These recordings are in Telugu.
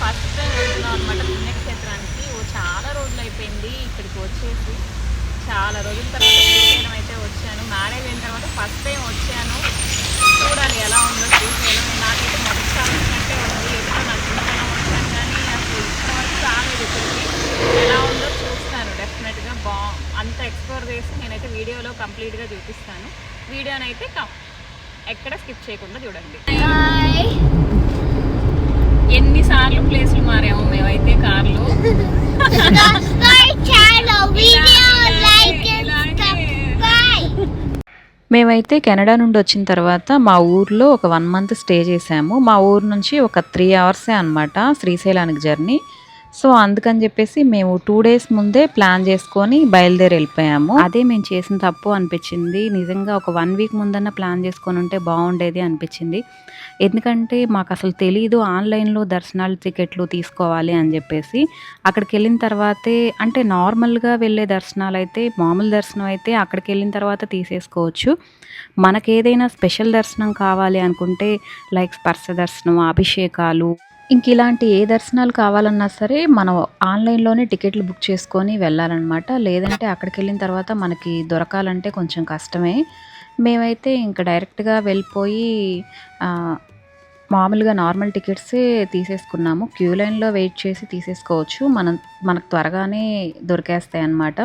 ఫస్ట్ టైం వెళ్తున్నాం అనమాట పుణ్యక్షేత్రానికి. ఓ చాలా రోజులు అయిపోయింది ఇక్కడికి వచ్చేసి. చాలా రోజుల తర్వాత శ్రీశైలం అయితే వచ్చాను. మ్యారేజ్ అయిన తర్వాత ఫస్ట్ టైం వచ్చాను. చూడాలి ఎలా ఉందో శ్రీశైలం. నాకైతే మొదటిసారి వచ్చినట్టే ఉంది. ఎప్పుడో నాకు చిన్నతనం వచ్చాను కానీ నాకు ఇప్పటివరకు రాలేదు ఇక్కడికి ఎలా ఉందో చూస్తాను డెఫినెట్గా. బా అంత ఎక్స్ప్లోర్ చేసి నేనైతే వీడియోలో కంప్లీట్గా చూపిస్తాను. వీడియోనైతే కం- ఎక్కడ స్కిప్ చేయకుండా చూడండి. ఎన్నిసార్లు ప్లేస్లు మారాము మేమైతే కార్లో. మేమైతే కెనడా నుండి వచ్చిన తర్వాత మా ఊర్లో ఒక వన్ మంత్ స్టే చేసాము మా ఊరు నుంచి ఒక త్రీ అవర్సే అనమాట శ్రీశైలానికి జర్నీ. సో అందుకని చెప్పేసి మేము టూ డేస్ ముందే ప్లాన్ చేసుకొని బయలుదేరి వెళ్ళిపోయాము. అదే మేము చేసిన తప్పు అనిపించింది. నిజంగా ఒక వన్ వీక్ ముందన్న ప్లాన్ చేసుకొని ఉంటే బాగుండేది అనిపించింది. ఎందుకంటే మాకు అసలు తెలీదు ఆన్లైన్లో దర్శనాలు టికెట్లు తీసుకోవాలి అని చెప్పేసి. అక్కడికి వెళ్ళిన తర్వాతే అంటే నార్మల్గా వెళ్ళే దర్శనాలు అయితే మామూలు దర్శనం అయితే అక్కడికి వెళ్ళిన తర్వాత తీసేసుకోవచ్చు. మనకి ఏదైనా స్పెషల్ దర్శనం కావాలి అనుకుంటే లైక్ స్పర్శ దర్శనం అభిషేకాలు ఇంక ఇలాంటి ఏ దర్శనాలు కావాలన్నా సరే మనం ఆన్లైన్లోనే టికెట్లు బుక్ చేసుకొని వెళ్ళాలన్నమాట. లేదంటే అక్కడికి వెళ్ళిన తర్వాత మనకి దొరకాలంటే కొంచెం కష్టమే. మేమైతే ఇంకా డైరెక్ట్గా వెళ్ళిపోయి మామూలుగా నార్మల్ టికెట్సే తీసేసుకున్నాము. క్యూ లైన్లో వెయిట్ చేసి తీసేసుకోవచ్చు. మనం మనకు త్వరగానే దొరికేస్తాయి అన్నమాట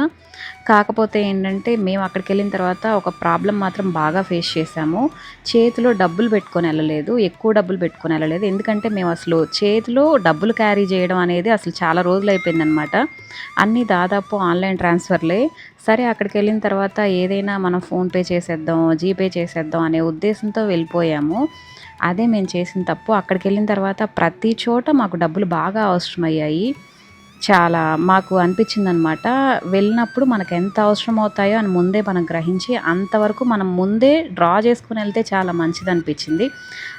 కాకపోతే ఏంటంటే మేము అక్కడికి వెళ్ళిన తర్వాత ఒక ప్రాబ్లం మాత్రం బాగా ఫేస్ చేసాము చేతిలో డబ్బులు పెట్టుకొని వెళ్ళలేదు. ఎక్కువ డబ్బులు పెట్టుకొని వెళ్ళలేదు. ఎందుకంటే మేము అసలు చేతిలో డబ్బులు క్యారీ చేయడం అనేది అసలు చాలా రోజులు అయిపోయిందనమాట అన్నీ దాదాపు ఆన్లైన్ ట్రాన్స్ఫర్లే. సరే అక్కడికి వెళ్ళిన తర్వాత ఏదైనా మనం ఫోన్పే చేసేద్దాం జీపే చేసేద్దాం అనే ఉద్దేశంతో వెళ్ళిపోయాము. అదే మేము చేసిన తప్పు. అక్కడికి వెళ్ళిన తర్వాత ప్రతి చోట మాకు డబ్బులు బాగా అవసరమయ్యాయి. చాలా మాకు అనిపించింది అనమాట వెళ్ళినప్పుడు మనకు ఎంత అవసరం అవుతాయో అని ముందే మనం గ్రహించి అంతవరకు మనం ముందే డ్రా చేసుకుని వెళ్తే చాలా మంచిది అనిపించింది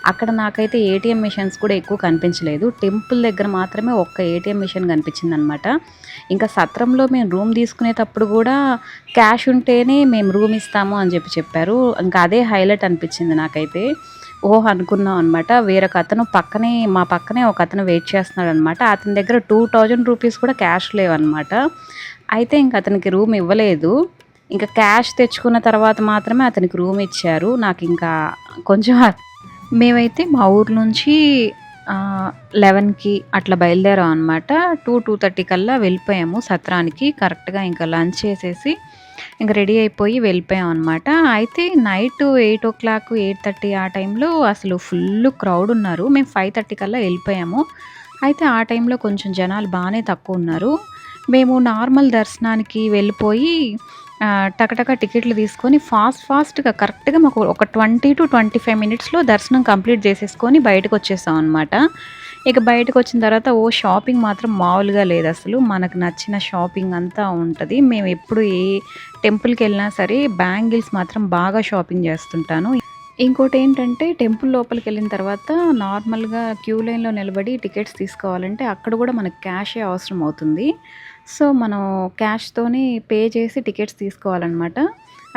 అక్కడ నాకైతే ఏటీఎం మిషన్స్ కూడా ఎక్కువ కనిపించలేదు. టెంపుల్ దగ్గర మాత్రమే ఒక్క ఏటీఎం మిషన్ కనిపించింది అనమాట ఇంకా సత్రంలో మేము రూమ్ తీసుకునేటప్పుడు కూడా క్యాష్ ఉంటేనే మేము రూమ్ ఇస్తాము అని చెప్పి చెప్పారు. ఇంకా అదే హైలైట్ అనిపించింది నాకైతే. ఓహ్ అనుకున్నాం అనమాట వేరొక అతను పక్కనే మా పక్కనే ఒక అతను వెయిట్ చేస్తున్నాడు అనమాట అతని దగ్గర టూ థౌజండ్ రూపీస్ కూడా క్యాష్ లేవన్నమాట. అయితే ఇంక అతనికి రూమ్ ఇవ్వలేదు. ఇంకా క్యాష్ తెచ్చుకున్న తర్వాత మాత్రమే అతనికి రూమ్ ఇచ్చారు. నాకు ఇంకా కొంచెం మేమైతే మా ఊరు నుంచి లెవెన్కి అట్లా బయలుదేరాం అనమాట టూ టూ థర్టీ కల్లా వెళ్ళిపోయాము సత్రానికి. కరెక్ట్గా ఇంకా లంచ్ చేసేసి ఇంకా రెడీ అయిపోయి వెళ్ళిపోయాం అనమాట అయితే night eight o'clock eight thirty ఆ టైంలో అసలు ఫుల్ క్రౌడ్ ఉన్నారు. మేము ఫైవ్ థర్టీ కల్లా వెళ్ళిపోయాము. అయితే ఆ టైంలో కొంచెం జనాలు బాగానే తక్కువ ఉన్నారు. మేము నార్మల్ దర్శనానికి వెళ్ళిపోయి టకటక టికెట్లు తీసుకొని ఫాస్ట్ ఫాస్ట్గా కరెక్ట్గా మాకు ఒక ట్వంటీ టు ట్వంటీ ఫైవ్ మినిట్స్లో దర్శనం కంప్లీట్ చేసేసుకొని బయటకు వచ్చేసాం అనమాట ఇక బయటకు వచ్చిన తర్వాత ఓ షాపింగ్ మాత్రం మామూలుగా లేదు అసలు. మనకు నచ్చిన షాపింగ్ అంతా ఉంటుంది. మేము ఎప్పుడు ఏ టెంపుల్కి వెళ్ళినా సరే బ్యాంగిల్స్ మాత్రం బాగా షాపింగ్ చేస్తుంటాను. ఇంకోటి ఏంటంటే టెంపుల్ లోపలికి వెళ్ళిన తర్వాత నార్మల్గా క్యూ లైన్లో నిలబడి టికెట్స్ తీసుకోవాలంటే అక్కడ కూడా మనకు క్యాషే అవసరం అవుతుంది. సో మనం క్యాష్తోనే పే చేసి టికెట్స్ తీసుకోవాలన్నమాట.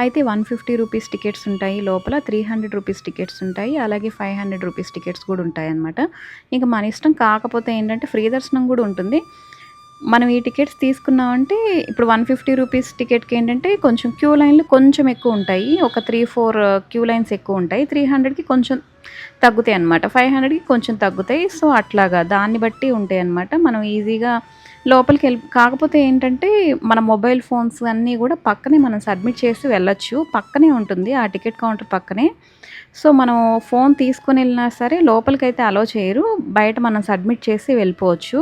అయితే వన్ ఫిఫ్టీ రూపీస్ టికెట్స్ ఉంటాయి లోపల త్రీ హండ్రెడ్ రూపీస్ టికెట్స్ ఉంటాయి అలాగే ఫైవ్ హండ్రెడ్ రూపీస్ టికెట్స్ కూడా ఉంటాయి అన్నమాట ఇంకా మన ఇష్టం కాకపోతే ఏంటంటే ఫ్రీ దర్శనం కూడా ఉంటుంది. మనం ఈ టికెట్స్ తీసుకున్నామంటే ఇప్పుడు వన్ ఫిఫ్టీ రూపీస్ టికెట్కి ఏంటంటే కొంచెం క్యూ లైన్లు కొంచెం ఎక్కువ ఉంటాయి. ఒక three four uh, queue lines ఎక్కువ ఉంటాయి. త్రీ హండ్రెడ్కి కొంచెం తగ్గుతాయి అనమాట ఫైవ్ హండ్రెడ్కి కొంచెం తగ్గుతాయి. సో అట్లాగా దాన్ని బట్టి ఉంటాయి అనమాట మనం ఈజీగా లోపలికి వెళ్ళి కాకపోతే ఏంటంటే మన మొబైల్ ఫోన్స్ అన్నీ కూడా పక్కనే మనం సబ్మిట్ చేసి వెళ్ళొచ్చు. పక్కనే ఉంటుంది. ఆ టికెట్ కౌంటర్ పక్కనే. సో మనం ఫోన్ తీసుకుని వెళ్ళినా సరే లోపలికి అయితే అలో చేయరు. బయట మనం సబ్మిట్ చేసి వెళ్ళిపోవచ్చు.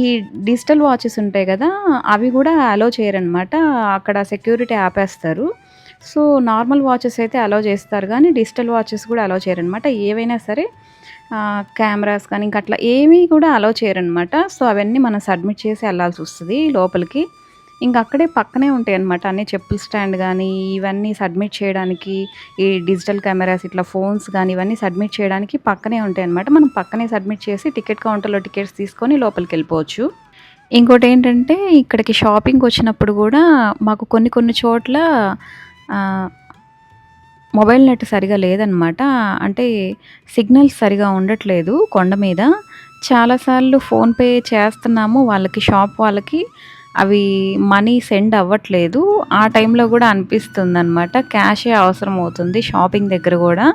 ఈ డిజిటల్ వాచెస్ ఉంటాయి కదా అవి కూడా అలో చేయరనమాట అక్కడ సెక్యూరిటీ ఆపేస్తారు. సో నార్మల్ వాచెస్ అయితే అలో చేస్తారు కానీ డిజిటల్ వాచెస్ కూడా అలో చేయరనమాట ఏవైనా సరే కెమెరాస్ కానీ ఇంకా అట్లా ఏమీ కూడా అలో చేయరనమాట సో అవన్నీ మనం సబ్మిట్ చేసి వెళ్ళాల్సి వస్తుంది లోపలికి. ఇంకా అక్కడే పక్కనే ఉంటాయి అనమాట అన్ని చెప్పుల స్టాండ్ కానీ ఇవన్నీ సబ్మిట్ చేయడానికి ఈ డిజిటల్ కెమెరాస్ ఇట్లా ఫోన్స్ కానీ ఇవన్నీ సబ్మిట్ చేయడానికి పక్కనే ఉంటాయి అనమాట మనం పక్కనే సబ్మిట్ చేసి టికెట్ కౌంటర్లో టికెట్స్ తీసుకొని లోపలికి వెళ్ళిపోవచ్చు. ఇంకోటి ఏంటంటే ఇక్కడికి షాపింగ్ వచ్చినప్పుడు కూడా మాకు కొన్ని కొన్ని చోట్ల మొబైల్ నెట్ సరిగా లేదనమాట అంటే సిగ్నల్స్ సరిగా ఉండట్లేదు కొండ మీద. చాలాసార్లు ఫోన్పే చేస్తున్నాము వాళ్ళకి షాప్ వాళ్ళకి. అవి మనీ సెండ్ అవ్వట్లేదు. ఆ టైంలో కూడా అనిపిస్తుంది అనమాట క్యాషే అవసరం అవుతుంది షాపింగ్ దగ్గర కూడా.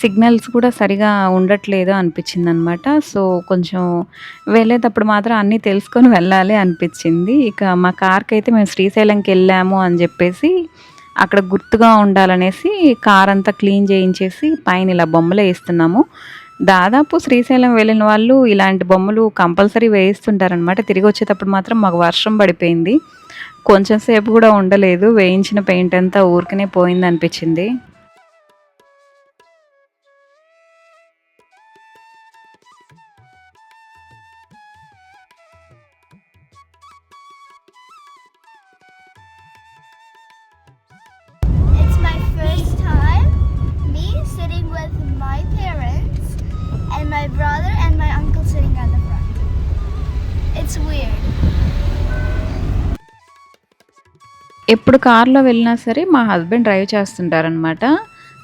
సిగ్నల్స్ కూడా సరిగా ఉండట్లేదు అనిపించింది అనమాట సో కొంచెం వెళ్ళేటప్పుడు మాత్రం అన్నీ తెలుసుకొని వెళ్ళాలి అనిపించింది. ఇక మా కార్కి అయితే మేము శ్రీశైలంకి వెళ్ళాము అని చెప్పేసి అక్కడ గుర్తుగా ఉండాలనేసి కార్ అంతా క్లీన్ చేయించేసి పైన ఇలా బొమ్మలు వేస్తున్నాము. దాదాపు శ్రీశైలం వెళ్ళిన వాళ్ళు ఇలాంటి బొమ్మలు కంపల్సరీ వేయిస్తుంటారనమాట తిరిగి వచ్చేటప్పుడు మాత్రం మాకు వర్షం పడిపోయింది. కొంచెం సేపు కూడా ఉండలేదు. వేయించిన పెయింట్ అంతా ఊరికనే పోయింది అనిపించింది. It's my first time me sitting with my parents. And my brother and my uncle sitting at the front. It's weird. ఎప్పుడు కార్లో వెళ్ళినా సరే మా హస్బెండ్ డ్రైవ్ చేస్తుంటారనమాట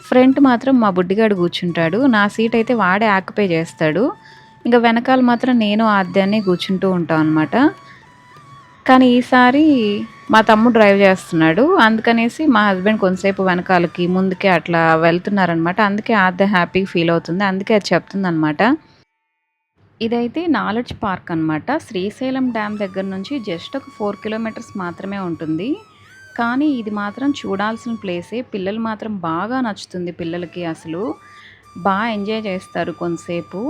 ఫ్రంట్ మాత్రం మా బుడ్డిగాడు కూర్చుంటాడు నా సీట్ అయితే వాడే ఆక్యుపై చేస్తాడు ఇంకా వెనకాల మాత్రం నేను ఆద్యాన్ని కూర్చుంటూ ఉంటాం అనమాట కానీ ఈసారి మా తమ్ముడు డ్రైవ్ చేస్తున్నాడు. అందుకనేసి మా హస్బెండ్ కొంతసేపు వెనకాలకి ముందుకే అట్లా వెళ్తున్నారనమాట. అందుకే ఆద్య హ్యాపీగా ఫీల్ అవుతుంది. అందుకే అది చెప్తుంది అనమాట ఇదైతే నాలెడ్జ్ పార్క్ అనమాట. శ్రీశైలం డ్యామ్ దగ్గర నుంచి జస్ట్ ఒక ఫోర్ కిలోమీటర్స్ మాత్రమే ఉంటుంది. కానీ ఇది మాత్రం చూడాల్సిన ప్లేసే. పిల్లలు మాత్రం బాగా నచ్చుతుంది పిల్లలకి అసలు. బాగా ఎంజాయ్ చేస్తారు కొంతసేపు.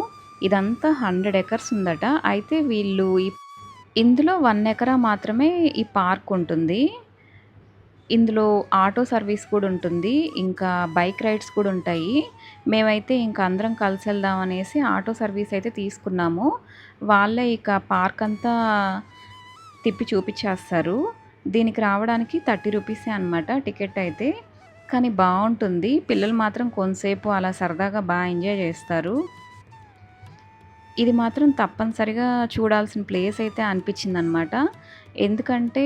ఇదంతా హండ్రెడ్ ఎకర్స్ ఉందట. అయితే వీళ్ళు ఈ ఇందులో వన్ ఎకరా మాత్రమే ఈ పార్క్ ఉంటుంది. ఇందులో ఆటో సర్వీస్ కూడా ఉంటుంది. ఇంకా బైక్ రైడ్స్ కూడా ఉంటాయి. మేమైతే ఇంకా అందరం కలిసి వెళ్దాం అనేసి ఆటో సర్వీస్ అయితే తీసుకున్నాము. వాళ్ళే ఇక పార్క్ అంతా తిప్పి చూపించేస్తారు. దీనికి రావడానికి థర్టీ రూపీసే అనమాట టికెట్ అయితే. కానీ బాగుంటుంది. పిల్లలు మాత్రం కొంతసేపు అలా సరదాగా బాగా ఎంజాయ్ చేస్తారు. ఇది మాత్రం తప్పనిసరిగా చూడాల్సిన ప్లేస్ అయితే అనిపించింది అనమాట ఎందుకంటే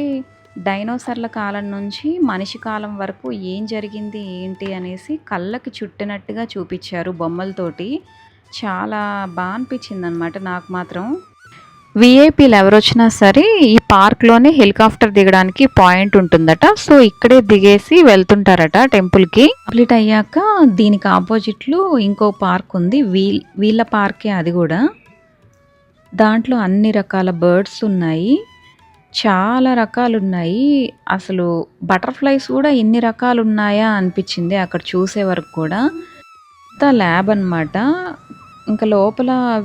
డైనోసర్ల కాలం నుంచి మనిషి కాలం వరకు ఏం జరిగింది ఏంటి అనేసి కళ్ళకి చుట్టినట్టుగా చూపించారు బొమ్మలతోటి. చాలా బాగా అనిపించింది అనమాట నాకు మాత్రం. విఐపీలు ఎవరు వచ్చినా సరే ఈ పార్క్లోనే హెలికాప్టర్ దిగడానికి పాయింట్ ఉంటుందట. సో ఇక్కడే దిగేసి వెళ్తుంటారట టెంపుల్కి. కంప్లీట్ అయ్యాక దీనికి ఆపోజిట్లో ఇంకో పార్క్ ఉంది. వీల్ వీళ్ళ పార్కే అది కూడా. దాంట్లో అన్ని రకాల బర్డ్స్ ఉన్నాయి. చాలా రకాలు ఉన్నాయి అసలు బటర్ఫ్లైస్ కూడా ఇన్ని రకాలు ఉన్నాయా అనిపించింది అక్కడ చూసే వరకు కూడా. అంతా ల్యాబ్ అన్నమాట. ఇంకా లోపల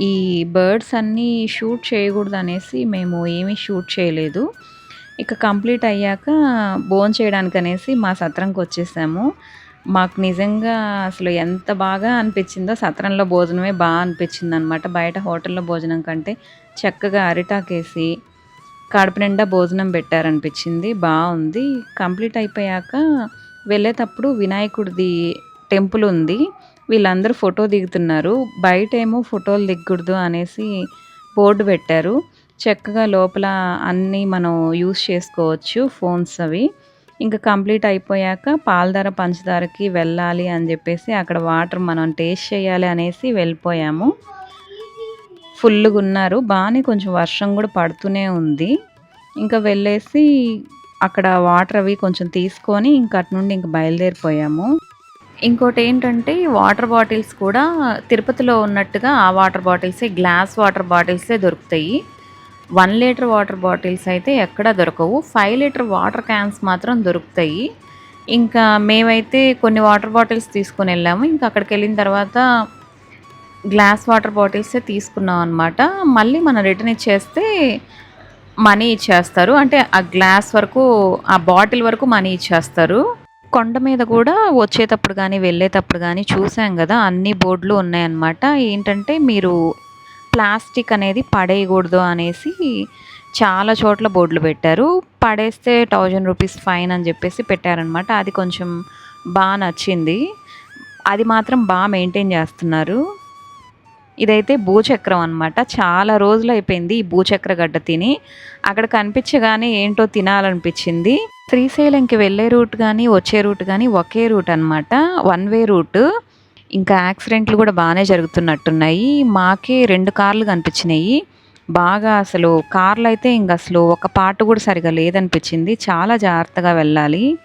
ఈ బర్డ్స్ అన్నీ షూట్ చేయకూడదు అనేసి మేము ఏమీ షూట్ చేయలేదు. ఇక కంప్లీట్ అయ్యాక భోజనం చేయడానికి అనేసి మా సత్రంకి వచ్చేసాము మాకు నిజంగా అసలు ఎంత బాగా అనిపించిందో సత్రంలో భోజనమే బాగా అనిపించింది అనమాట బయట హోటల్లో భోజనం కంటే చక్కగా అరిటాకేసి కడుపు నిండా భోజనం పెట్టారనిపించింది. బాగుంది. కంప్లీట్ అయిపోయాక వెళ్ళేటప్పుడు వినాయకుడిది టెంపుల్ ఉంది. వీళ్ళందరూ ఫోటో దిగుతున్నారు. బయట ఏమో ఫోటోలు దిగకూడదు అనేసి బోర్డు పెట్టారు. చక్కగా లోపల అన్నీ మనం యూస్ చేసుకోవచ్చు ఫోన్స్ అవి. ఇంకా కంప్లీట్ అయిపోయాక పాలధార పంచదారకి వెళ్ళాలి అని చెప్పేసి అక్కడ వాటర్ మనం టేస్ట్ చేయాలి అనేసి వెళ్ళిపోయాము. ఫుల్గా ఉన్నారు. బాగానే కొంచెం వర్షం కూడా పడుతూనే ఉంది. ఇంకా వెళ్ళేసి అక్కడ వాటర్ అవి కొంచెం తీసుకొని ఇంకా అటు నుండి ఇంకా బయలుదేరిపోయాము. ఇంకోటి ఏంటంటే వాటర్ బాటిల్స్ కూడా తిరుపతిలో ఉన్నట్టుగా ఆ వాటర్ బాటిల్సే గ్లాస్ వాటర్ బాటిల్సే దొరుకుతాయి. వన్ లీటర్ వాటర్ బాటిల్స్ అయితే ఎక్కడా దొరకవు. ఫైవ్ లీటర్ వాటర్ క్యాన్స్ మాత్రం దొరుకుతాయి. ఇంకా మేమైతే కొన్ని వాటర్ బాటిల్స్ తీసుకుని వెళ్ళాము. ఇంకా అక్కడికి వెళ్ళిన తర్వాత గ్లాస్ వాటర్ బాటిల్సే తీసుకున్నాం అనమాట మళ్ళీ మనం రిటర్న్ ఇచ్చేస్తే మనీ ఇచ్చేస్తారు. అంటే ఆ గ్లాస్ వరకు ఆ బాటిల్ వరకు మనీ ఇచ్చేస్తారు. కొండ మీద కూడా వచ్చేటప్పుడు కానీ వెళ్ళేటప్పుడు కానీ చూసాం కదా అన్ని బోర్డులు ఉన్నాయన్నమాట. ఏంటంటే మీరు ప్లాస్టిక్ అనేది పడేయకూడదు అనేసి చాలా చోట్ల బోర్డులు పెట్టారు. పడేస్తే థౌజండ్ రూపీస్ ఫైన్ అని చెప్పేసి పెట్టారనమాట అది కొంచెం బాగా నచ్చింది. అది మాత్రం బాగా మెయింటైన్ చేస్తున్నారు. ఇదైతే భూచక్రం అనమాట చాలా రోజులు అయిపోయింది ఈ భూచక్ర గడ్డ తిని. అక్కడ కనిపించగానే ఏంటో తినాలనిపించింది. శ్రీశైలంకి వెళ్ళే రూట్ కానీ వచ్చే రూట్ కానీ ఒకే రూట్ అనమాట వన్ వే రూట్. ఇంకా యాక్సిడెంట్లు కూడా బాగానే జరుగుతున్నట్టున్నాయి. మాకే రెండు కార్లు కనిపించినాయి. బాగా అసలు కార్లు అయితే ఇంక అసలు ఒక పార్ట్ కూడా సరిగా లేదనిపించింది. చాలా జాగ్రత్తగా వెళ్ళాలి.